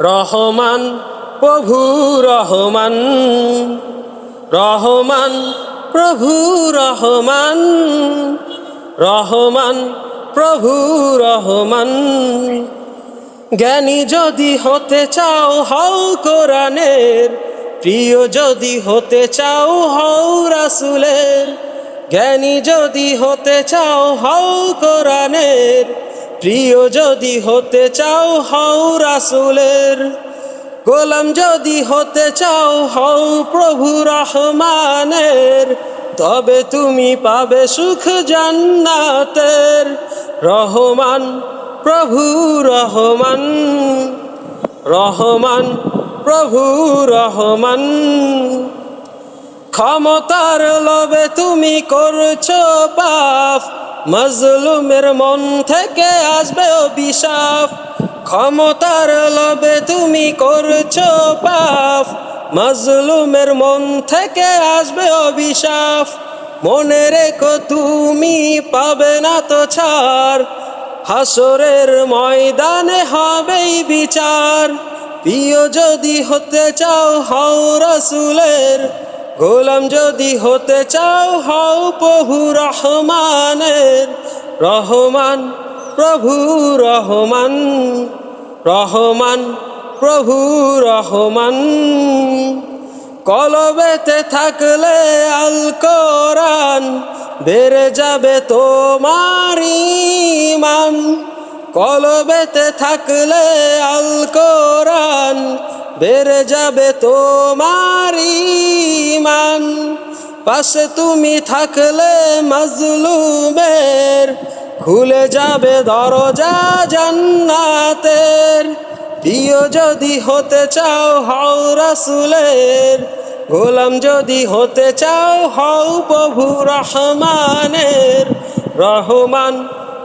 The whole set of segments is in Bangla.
রহমান, প্রভু রহমান। রহমান, প্রভু রহমান। রহমান, প্রভু রহমান। জ্ঞানী যদি হতে চাও, হও কোরআনের। প্রিয় যদি হতে চাও, হও রাসুলের। জ্ঞানী যদি হতে চাও, হও কোরআনের। প্রিয় যদি হতে চাও, হও রাসুলের। গোলাম যদি হতে চাও, হও প্রভু রহমানের। তবে তুমি পাবে সুখ জান্নাতের। রহমান, প্রভু রহমান। রহমান, প্রভু রহমান। ক্ষমতার লবে তুমি করছ পাপ। মজলুমের মন থেকে আসবে অভিশাপ। ক্ষমতার লবে তুমি করছ পাপ। মজলুমের মন থেকে আসবে অভিশাপ। মনে রেখো তুমি পাবে না তো ছাড়। হাসরের ময়দানে হবেই বিচার। প্রিয় যদি হতে চাও হাও রসুলের গোলাম যদি হতে চাও, হও প্রভু রহমানের। রহমান, প্রভু রহমান। রহমান, প্রভু রহমান। কলবেতে থাকলে আল কোরআন বেড়ে যাবে তোমার ইমান কলবেতে থাকলে আল কোরআন বেড়ে যাবে তোমার ইমান পাশে তুমি থাকলে মজলুমের, খুলে যাবে দরজা জান্নাতের। প্রিয় যদি হতে চাও, হও রাসুলের। গোলাম যদি হতে চাও, হও প্রভু রহমানের। রহমান,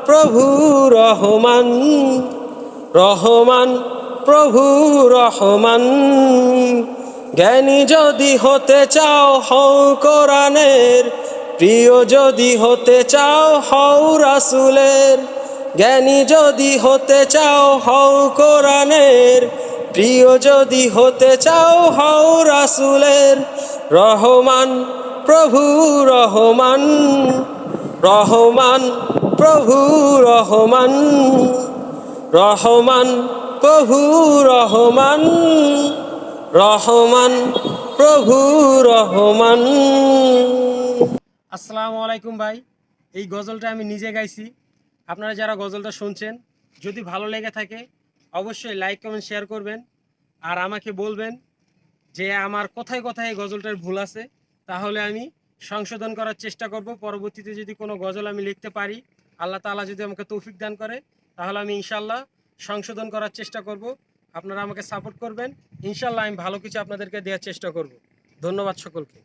প্রভু রহমান রহমান প্রভু রহমান। জ্ঞানী যদি হতে চাও, হও কোরআনের। প্রিয় যদি হতে চাও, হও রাসুলের। জ্ঞানী যদি হতে চাও, হও কোরআনের। প্রিয় যদি হতে চাও, হও রাসুলের। রহমান, প্রভু রহমান। রহমান, প্রভু রহমান। রহমান প্রভু রহমান রহমান, প্রভু রহমান। আসসালামু আলাইকুম ভাই, এই গজলটা আমি নিজে গাইছি। আপনারা যারা গজলটা শুনছেন, যদি ভালো লেগে থাকে, অবশ্যই লাইক, কমেন্ট, শেয়ার করবেন। আর আমাকে বলবেন যে আমার কোথায় কোথায় এই গজলটার ভুল আছে, তাহলে আমি সংশোধন করার চেষ্টা করব। পরবর্তীতে যদি কোনো গজল আমি লিখতে পারি, আল্লাহ তাআলা যদি আমাকে তৌফিক দান করে, তাহলে আমি ইনশাল্লাহ সংশোধন করার চেষ্টা করব। আপনারা আমাকে সাপোর্ট করবেন। ইনশাল্লাহ আমি ভালো কিছু আপনাদেরকে দেওয়ার চেষ্টা করব। ধন্যবাদ সকলকে।